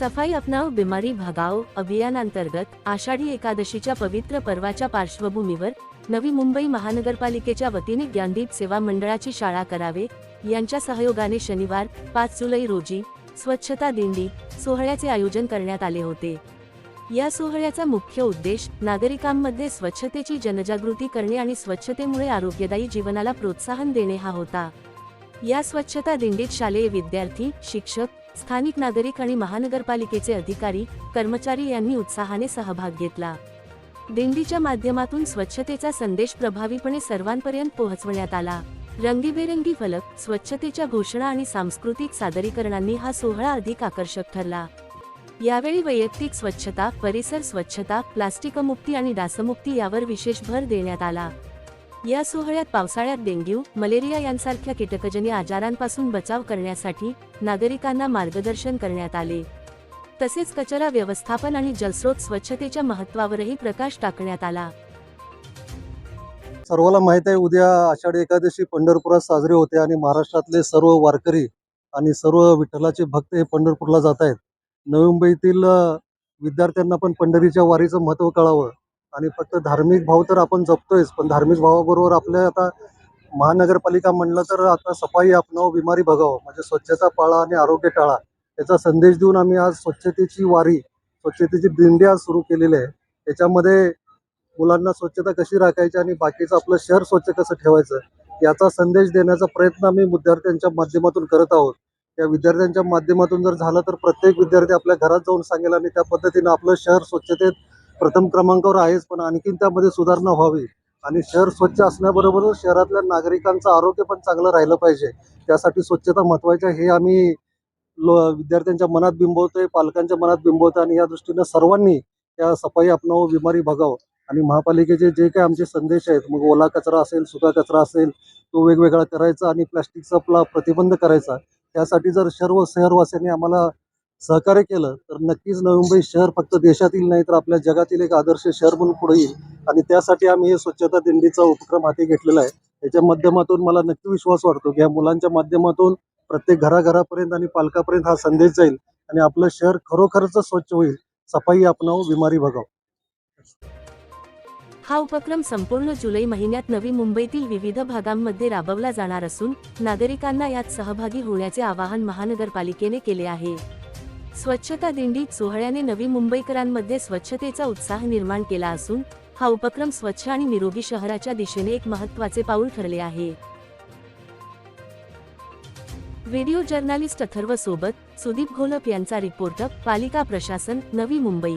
सफाई अपनाव बिमारी भगाव अभियानांतर्गत आषाढी एकादशीच्या पवित्र पर्वाच्या पार्श्वभूमीवर नवी मुंबई महानगरपालिकेच्या वतीने ज्ञानदीप सेवा मंडळाची शाळा करावे. यांच्या सहयोगाने शनिवार पाच जुलै रोजी स्वच्छता दिंडी सोहळ्याचे आयोजन करण्यात आले होते. या सोहळ्याचा मुख्य उद्देश नागरिकांमध्ये स्वच्छतेची जनजागृती करणे आणि स्वच्छतेमुळे आरोग्यदायी जीवनाला प्रोत्साहन देणे हा होता. या स्वच्छता दिंडीत शालेय विद्यार्थी शिक्षक स्थानिक नागरिक आणि महानगरपालिकेचे अधिकारी कर्मचारी यांनी उत्साहाने सहभाग घेतला. दिंडीच्या माध्यमातून स्वच्छतेचा संदेश प्रभावीपणे सर्वांपर्यंत पोहोचवण्यात आला. रंगीबेरंगी फलक स्वच्छतेच्या घोषणा आणि सांस्कृतिक सादरीकरणांनी हा सोहळा अधिक आकर्षक ठरला. यावेळी वैयक्तिक स्वच्छता परिसर स्वच्छता प्लास्टिकमुक्ती आणि डासमुक्ती यावर विशेष भर देण्यात आला. या सोहळ्यात पावसाळ्यात डेंग्यू मलेरिया यांसारख्या कीटकजन्य आजारांपासून बचाव करण्यासाठी नागरिकांना मार्गदर्शन करण्यात आले. तसेच कचरा व्यवस्थापन आणि जलस्रोत स्वच्छतेच्या महत्वावरही प्रकाश टाकण्यात आला. सर्वाला माहीत आहे उद्या आषाढी एकादशी पंढरपुरात साजरी होते आणि महाराष्ट्रातले सर्व वारकरी आणि सर्व विठ्ठलाचे भक्त हे पंढरपूरला जात आहेत. नवी मुंबईतील विद्यार्थ्यांना पण पंढरीच्या वारीचं महत्त्व कळावं. आणि फक्त धार्मिक भाव तर आपण जपतोयच पण धार्मिक भावाबरोबर आपल्या आता महानगरपालिका म्हणलं तर आता सफाई अपनाव बिमारी भगावं म्हणजे स्वच्छता पाळा आणि आरोग्य टाळा याचा संदेश देऊन आम्ही आज स्वच्छतेची वारी स्वच्छतेची दिंडी आज सुरू केलेली आहे. त्याच्यामध्ये मुलांना स्वच्छता कशी राखायची आणि बाकीचं आपलं शहर स्वच्छ कसं ठेवायचं याचा संदेश देण्याचा प्रयत्न आम्ही विद्यार्थ्यांच्या माध्यमातून करत आहोत. या विद्यार्थ्यांच्या माध्यमातून जर झालं तर प्रत्येक विद्यार्थी आपल्या घरात जाऊन सांगेल आणि त्या पद्धतीनं आपलं शहर स्वच्छतेत प्रथम क्रमांकावर आहेच पण आणखीन त्यामध्ये सुधारणा व्हावी. आणि शहर स्वच्छ असण्याबरोबरच शहरातल्या नागरिकांचं आरोग्य पण चांगलं राहिलं पाहिजे. त्यासाठी स्वच्छता महत्वाची आहे हे आम्ही लो विद्यार्थ्यांच्या मनात बिंबवतोय पालकांच्या मनात बिंबवतोय आणि या दृष्टीनं सर्वांनी त्या सफाई अपनावं बिमारी भगावं आणि महापालिकेचे जे काही आमचे संदेश आहेत मग ओला कचरा असेल सुका कचरा असेल तो वेगवेगळा करायचा आणि प्लास्टिकचा आपला प्रतिबंध करायचा. त्यासाठी जर सर्व शहरवासियांनी आम्हाला सहकार्य केलं तर नक्कीच नवी मुंबई शहर फक्त देशातील नाही तर आपल्या जगातील एक आदर्श शहर म्हणून पुढे येईल. आणि त्यासाठी आम्ही हे स्वच्छता दिंडीचा उपक्रम हाती घेतलेला आहे. त्याच्या माध्यमातून मला नक्की विश्वास वाटतो की या मुलांच्या माध्यमातून प्रत्येक घराघरापर्यंत आणि पालकापर्यंत हा संदेश जाईल आणि आपलं शहर खरोखरच स्वच्छ होईल. सफाई अपनाव बिमारी भगाव. हा उपक्रम संपूर्ण जुलै महिन्यात नवी मुंबईतील विविध भागांमध्ये राबवला जाणार असून नागरिकांना यात सहभागी होण्याचे आवाहन महानगरपालिकेने केले आहे. स्वच्छता दिंडीत सोहळ्याने नवी मुंबईकरांमध्ये स्वच्छतेचा उत्साह निर्माण केला असून हा उपक्रम स्वच्छ आणि निरोगी शहराच्या दिशेने एक महत्त्वाचे पाऊल ठरले आहे. व्हिडिओ जर्नालिस्ट अथर्व सोबत सुदीप घोलप यांचा रिपोर्ट पालिका प्रशासन नवी मुंबई.